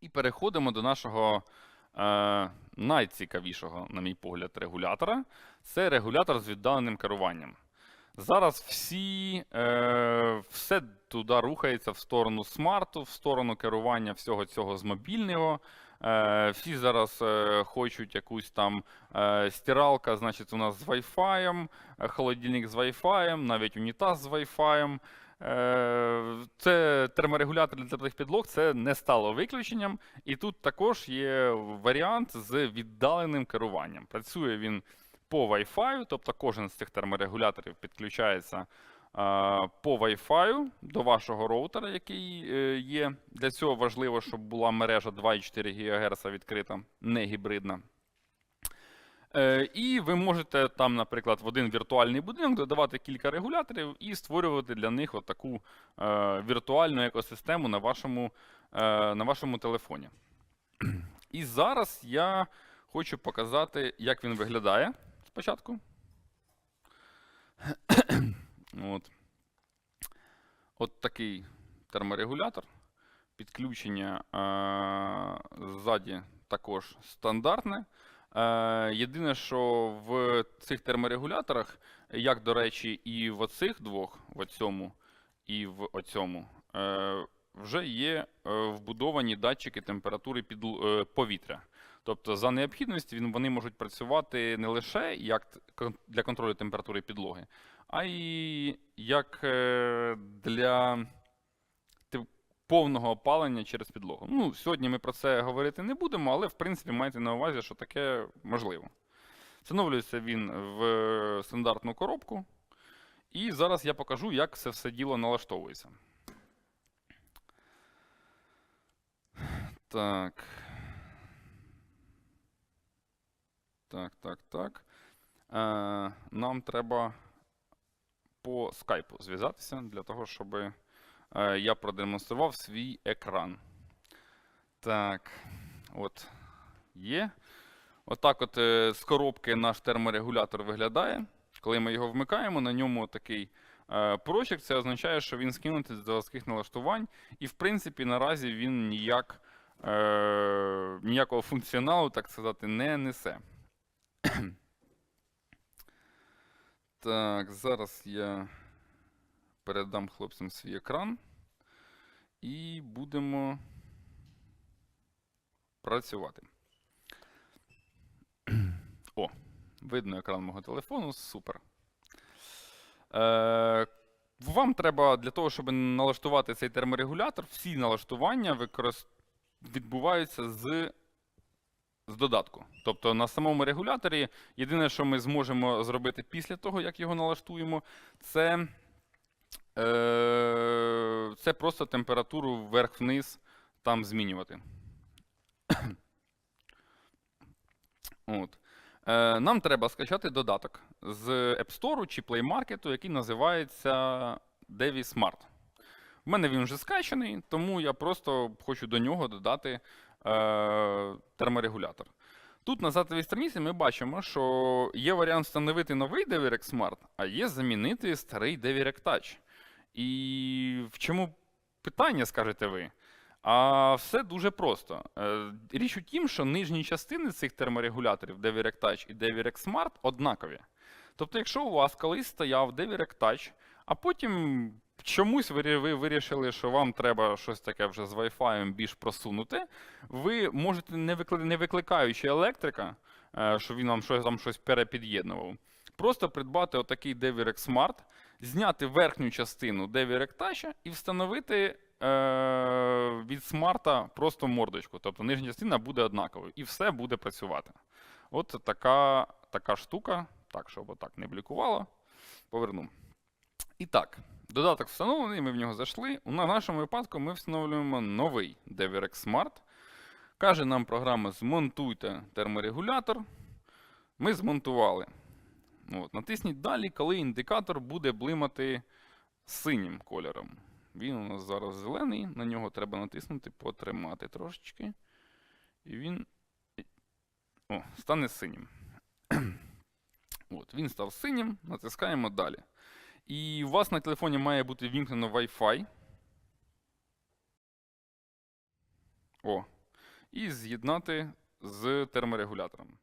І переходимо до нашого е, найцікавішого, на мій погляд, регулятора. Це регулятор з віддаленим керуванням. Зараз всі, е, все туди рухається в сторону смарту, в сторону керування всього цього з мобільного. Е, всі зараз е, хочуть якусь там е, стиралка, значить, у нас з Wi-Fi, холодильник з Wi-Fi, навіть унітаз з Wi-Fi. Це терморегулятор для теплих підлог, це не стало виключенням. І тут також є варіант з віддаленим керуванням. Працює він по Wi-Fi, тобто кожен з цих терморегуляторів підключається по Wi-Fi до вашого роутера, який е, є. Для цього важливо, щоб була мережа 2,4 ГГц відкрита, не гібридна. Е, І ви можете там, наприклад, в один віртуальний будинок додавати кілька регуляторів і створювати для них от таку е, віртуальну екосистему на вашому, на вашому телефоні. І зараз я хочу показати, як він виглядає спочатку. От. От такий терморегулятор. Підключення е, ззаді також стандартне. Е, єдине, що в цих терморегуляторах, як, до речі, і в оцих двох, в оцьому і в оцьому, е, вже є е, вбудовані датчики температури підл- е, повітря. Тобто, за необхідності вони можуть працювати не лише як для контролю температури підлоги, а й як е, для повного опалення через підлогу. Ну, сьогодні ми про це говорити не будемо, але в принципі майте на увазі, що таке можливо. Встановлюється він в стандартну коробку. І зараз я покажу, як це все діло налаштовується. Так. Так, так, так. Е, нам треба по скайпу зв'язатися для того, щоб е, я продемонстрував свій екран. Так, от є. Отак от е, з коробки наш терморегулятор виглядає. Коли ми його вмикаємо, на ньому такий е, прочик. Це означає, що він скинутий з заводських налаштувань. І, в принципі, наразі він ніяк, е, ніякого функціоналу, так сказати, не несе. Так, зараз я передам хлопцям свій екран. І будемо працювати. О, видно екран мого телефону. Супер. Е, вам треба для того, щоб налаштувати цей терморегулятор, всі налаштування використ... відбуваються з, додатку. Тобто на самому регуляторі єдине, що ми зможемо зробити після того, як його налаштуємо, це, е, це просто температуру вверх-вниз там змінювати. От. Е, нам треба скачати додаток з App Store чи Play Market, який називається Devi Smart. У мене він вже скачаний, тому я просто хочу до нього додати е, терморегулятор. Тут на затовій страниці ми бачимо, що є варіант встановити новий DeviRec Smart, а є замінити старий DeviRec Touch. І в чому питання, скажете ви? А все дуже просто. Е, Річ у тім, що нижні частини цих терморегуляторів DeviRec Touch і DeviRec Smart однакові. Тобто, якщо у вас колись стояв DeviRec Touch, а потім чомусь ви, ви вирішили, що вам треба щось таке вже з Wi-Fi більш просунути, ви можете, не, викли, не викликаючи електрика, е, що він вам щось, там щось перепід'єднував, просто придбати отакий DeviRec Smart, зняти верхню частину DeviRec Touch і встановити е, від смарта просто мордочку. Тобто нижня частина буде однаковою, і все буде працювати. От така, така штука. Так, щоб отак не блікувало. Поверну. І так, додаток встановлений, ми в нього зайшли. У нашому випадку ми встановлюємо новий DeviRec Smart. Каже нам програма: змонтуйте терморегулятор. Ми змонтували. От, натисніть далі, коли індикатор буде блимати синім кольором. Він у нас зараз зелений, на нього треба натиснути, потримати трошечки. І він о, стане синім. От, Він став синім, натискаємо далі. І у вас на телефоні має бути вімкнено Wi-Fi. О, і з'єднати з терморегулятором.